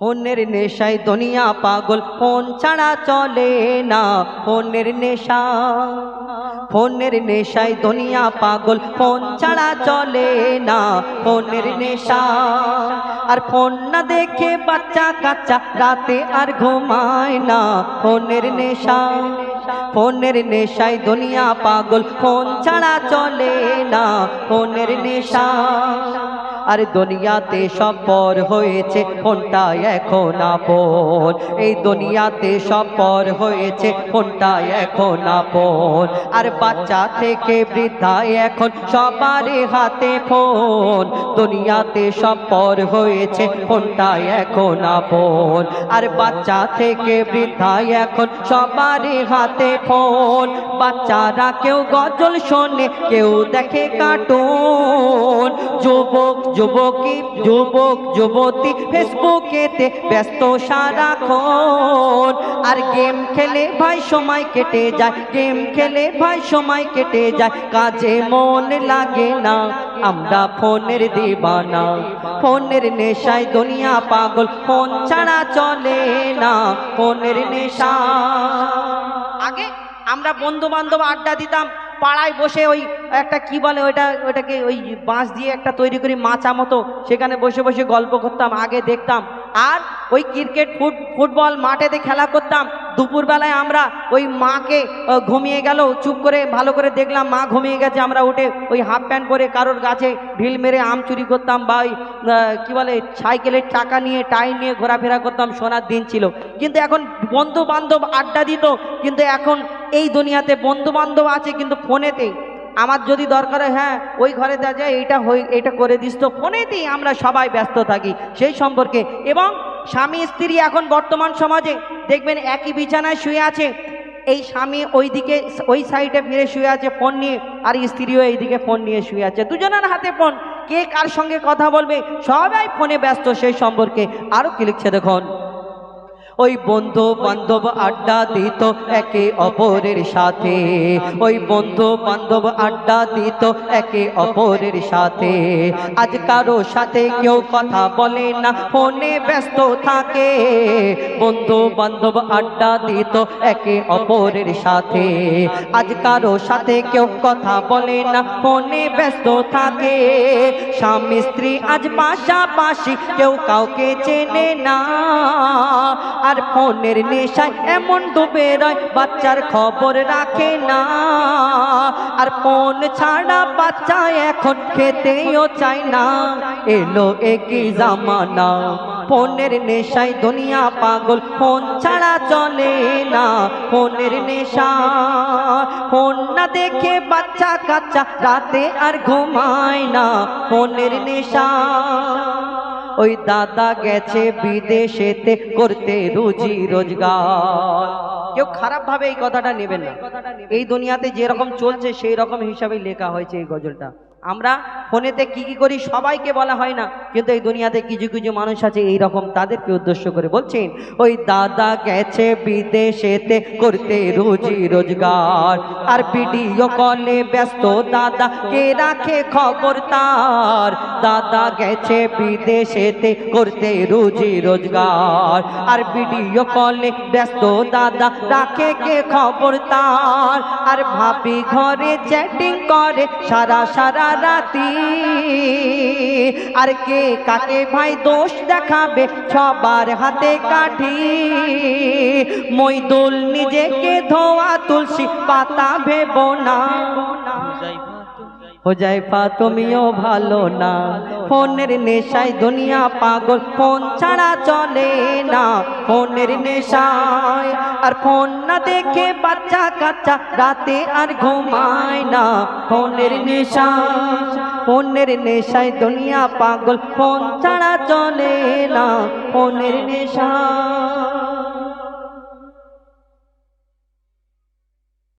ফোনের নেশায় দুনিয়া পাগল, ফোন ছাড়া চলে না। ফোনের নেশা, ফোনের নেশায় দুনিয়া পাগল, ফোন ছাড়া চলে না। ফোনের নেশা, আর ফোন না দেখে বাচ্চা কাচ্চা রাতে আর ঘুমায় না। ফোনের নেশা, ফোনের নেশায় দুনিয়া পাগল, ফোন ছাড়া চলে না। ফোনের নেশা আর দুনিয়াতে সব পর হয়েছে, ফোনটা এখন আপন। এই দুনিয়াতে সব পর হয়েছে, ফোনটা এখন আপন। আর বাচ্চা থেকে বৃদ্ধা এখন সবারই হাতে ফোন। দুনিয়াতে সব পর হয়েছে, ফোনটা এখন আপন। আর বাচ্চা থেকে বৃদ্ধা এখন সবারই হাতে ফোন। বাচ্চারা কেউ গজল শোনে, কেউ দেখে কার্টুন যুবক যুবকী, যুবক, যুবতী ফেসবুকেতে ব্যস্ত সারাক্ষণ। আর গেম খেলে ভাই সময় কেটে যায়, গেম খেলে ভাই সময় কেটে যায়। কাজে মন লাগে না, আমরা ফোনের দিবানা। ফোনের নেশায় দুনিয়া পাগল, ফোন ছাড়া চলে না, ফোনের নেশা। আগে আমরা বন্ধু বান্ধব আড্ডা দিতাম পাড়ায় বসে ওই একটা কি বলে ওইটা, ওইটাকে ওই বাঁশ দিয়ে একটা তৈরি করি মাচা মতো। সেখানে বসে বসে গল্প করতাম, আগে দেখতাম। আর ওই ক্রিকেট ফুট, ফুটবল মাঠেতে খেলা করতাম। দুপুরবেলায় আমরা ওই মাকে ঘুমিয়ে গেল, চুপ করে ভালো করে দেখলাম মা ঘুমিয়ে গেছে। আমরা উঠে ওই হাফ প্যান্ট পরে কারোর গাছে ঢিল মেরে আম চুরি করতাম বা ওই কী বলে, সাইকেলের টাকা নিয়ে টাই নিয়ে ঘোরাফেরা করতাম, সোনার দিন ছিল। কিন্তু এখন বন্ধু বান্ধব আড্ডা দিত, কিন্তু এখন এই দুনিয়াতে বন্ধু বান্ধব আছে, কিন্তু ফোনেতেই। আমার যদি দরকার হয় হ্যাঁ ওই ঘরে দেওয়া যায়, এইটা হই এটা করে দিস। তো ফোনেতেই আমরা সবাই ব্যস্ত থাকি সেই সম্পর্কে। এবং স্বামী স্ত্রী এখন বর্তমান সমাজে দেখবেন একই বিছানায় শুয়ে আছে। এই স্বামী ওই দিকে ওই সাইডে ফিরে শুয়ে আছে ফোন নিয়ে, আর স্ত্রীও এইদিকে ফোন নিয়ে শুয়ে আছে। দুজনের হাতে ফোন। কে কার সঙ্গে কথা বলবে? সবাই ফোনে ব্যস্ত সেই সম্পর্কে। আরও কি লিখছে দেখুন। ওই বন্ধু বান্ধব আড্ডা দিত একে অপরের সাথে। ওই বন্ধু বান্ধব আড্ডা দিত একে অপরের সাথে। আজ কারও সাথে কেউ কথা বলে না, ফোনে ব্যস্ত থাকে। বন্ধু বান্ধব আড্ডা দিত একে অপরের সাথে। আজ কারও সাথে কেউ কথা বলে না, ফোনে ব্যস্ত থাকে। স্বামী স্ত্রী আজ পাশাপাশি কেউ কাউকে চেনে না। আর ফোনের নেশায় এমন ডুবে রয়, বাচ্চার খবর রাখে না। আর ফোন ছাড়া বাচ্চা এখন খেতেও চায় না। এলো একই জামানা, ফোনের নেশায় দুনিয়া পাগল, ফোন ছাড়া চলে না। ফোনের নেশা, ফোন না দেখে বাচ্চা কাচ্চা রাতে আর ঘুমায় না। ফোনের নেশা। ওই দাদা গেছে বিদেশেতে করতে রুজি রোজগার। কেউ খারাপ ভাবে এই কথাটা নেবেন না। এই দুনিয়াতে যেরকম চলছে সেই রকম হিসাবে লেখা হয়েছে এই গজলটা। আমরা ফোনেতে কি কি করি সবাইকে বলা হয় না, কিন্তু এই দুনিয়াতে কিছু কিছু মানুষ আছে এই রকম তাদেরকে উদ্দেশ্য করে বলছেন, ওই দাদা গেছে বিদেশেতে করতে রুজি রোজগার, আর ভিডিও কলে ব্যস্ত দাদা, কে রাখে খবর তার? দাদা গেছে বিদেশেতে করতে রুজি রোজগার, আর ভিডিও কলে ব্যস্ত দাদা, রাখে কে খবর তার? আর ভাবি ঘরে চ্যাটিং করে, সারা সারা রাতি। আর কে কাকে ভাই দোষ দেখাবে? সবার হাতে কাঠি। মইদুল নিজেকে ধোয়া তুলসী পাতা ভেব না। হোজাইফা তুমিও ভালো না। ফোনের নেশায় দুনিয়া পাগল, ফোন ছাড়া চলে না। ফোনের নেশায় আর ফোন না দেখে বাচ্চা কাচ্চা রাতে আর ঘুমায় না। ফোনের নেশা ফোনের নেশায় দুনিয়া পাগল, ফোন ছাড়া চলে না। ফোনের নেশা